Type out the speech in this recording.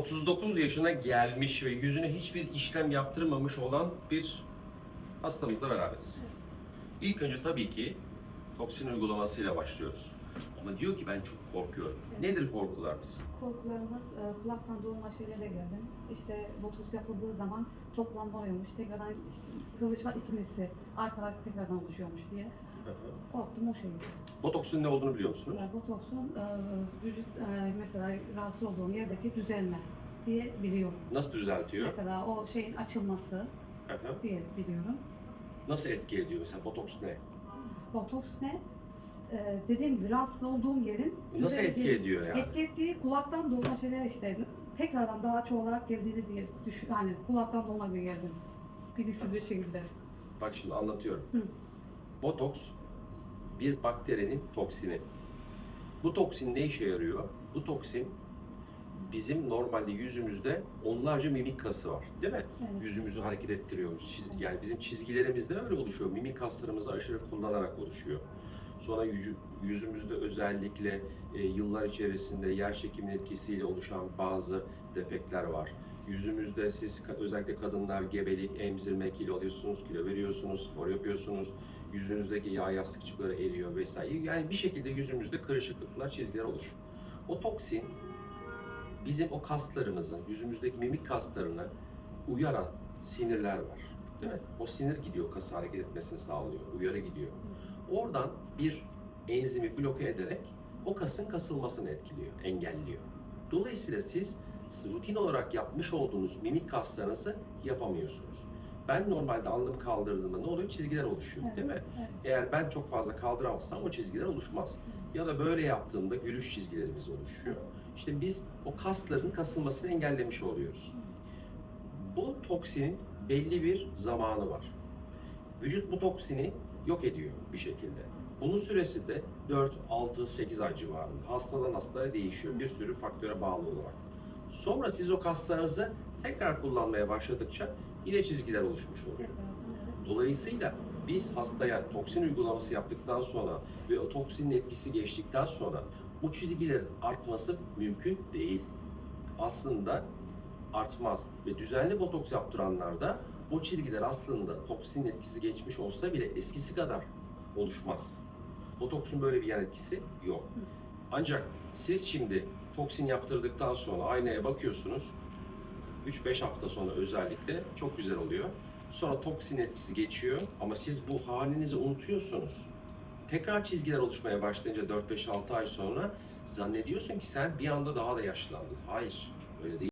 39 yaşına gelmiş ve yüzüne hiçbir işlem yaptırmamış olan bir hastamızla beraberiz. İlk önce tabii ki toksin uygulamasıyla başlıyoruz. Ama diyor ki ben çok korkuyorum. Nedir korkularınız? Korkularımız e, kulaktan doğma şeylere geldim. İşte botoks yapıldığı zaman toplam oluyormuş. Tekrardan kılıçlar ikilisi artarak tekrardan oluşuyormuş diye. Korktum o şeyi. Botoksun ne olduğunu biliyor musunuz? Yani botoksun e, vücut e, mesela rahatsız olduğum yerdeki düzelme diye biliyorum. Nasıl düzeltiyor? Mesela o şeyin açılması Hı hı. diye biliyorum. Nasıl etki ediyor? Mesela botoks ne? Botoks ne? E, dediğim gibi rahatsız olduğum yerin Nasıl düzeldiği- etki ediyor yani? Etki ettiği kulaktan doğma şeyler işte tekrardan daha çoğalarak geldiğini diye düşün. Yani kulaktan doğma gibi geldim. Bilinçsiz bir şekilde. Bak şimdi anlatıyorum. Hı. Botoks bir bakterinin toksini. Bu toksin ne işe yarıyor? Bu toksin bizim normalde yüzümüzde onlarca mimik kası var. Değil mi? Evet. Yüzümüzü hareket ettiriyoruz. Çiz- yani bizim çizgilerimiz de öyle oluşuyor. Mimik kaslarımızı aşırı kullanarak oluşuyor. Sonra yüzü- yüzümüzde özellikle e, yıllar içerisinde yer çekimi etkisiyle oluşan bazı defektler var. Yüzümüzde siz özellikle kadınlar gebelik, emzirme, kilo alıyorsunuz, kilo veriyorsunuz, spor yapıyorsunuz. Yüzünüzdeki yağ yastıkçıkları eriyor vesaire. Yani bir şekilde yüzümüzde kırışıklıklar, çizgiler oluşuyor. O toksin bizim o kaslarımızın, yüzümüzdeki mimik kaslarını uyaran sinirler var. Değil mi? O sinir gidiyor kası hareket etmesini sağlıyor, uyarı gidiyor. Oradan bir enzimi bloke ederek o kasın kasılmasını etkiliyor, engelliyor. Dolayısıyla siz rutin olarak yapmış olduğunuz mimik kaslarınızı yapamıyorsunuz. Ben normalde alnımı kaldırdığımda ne oluyor? Çizgiler oluşuyor değil mi? Evet. Eğer ben çok fazla kaldıramazsam o çizgiler oluşmaz. Ya da böyle yaptığımda gülüş çizgilerimiz oluşuyor. İşte biz o kasların kasılmasını engellemiş oluyoruz. Bu toksinin belli bir zamanı var. Vücut bu toksini yok ediyor bir şekilde. Bunun süresi de 4, 6, 8 ay civarında. Hastadan hastaya değişiyor. Bir sürü faktöre bağlı olarak. Sonra siz o kaslarınızı tekrar kullanmaya başladıkça yine çizgiler oluşmuş oluyor. Dolayısıyla biz hastaya toksin uygulaması yaptıktan sonra ve o toksinin etkisi geçtikten sonra bu çizgilerin artması mümkün değil. Aslında artmaz ve düzenli botoks yaptıranlarda o çizgiler aslında toksin etkisi geçmiş olsa bile eskisi kadar oluşmaz. Botoksun böyle bir yan etkisi yok. Ancak siz şimdi toksin yaptırdıktan sonra aynaya bakıyorsunuz. 3-5 hafta sonra özellikle çok güzel oluyor. Sonra toksin etkisi geçiyor ama siz bu halinizi unutuyorsunuz. Tekrar çizgiler oluşmaya başlayınca 4-5-6 ay sonra zannediyorsun ki sen bir anda daha da yaşlandın. Hayır, öyle değil.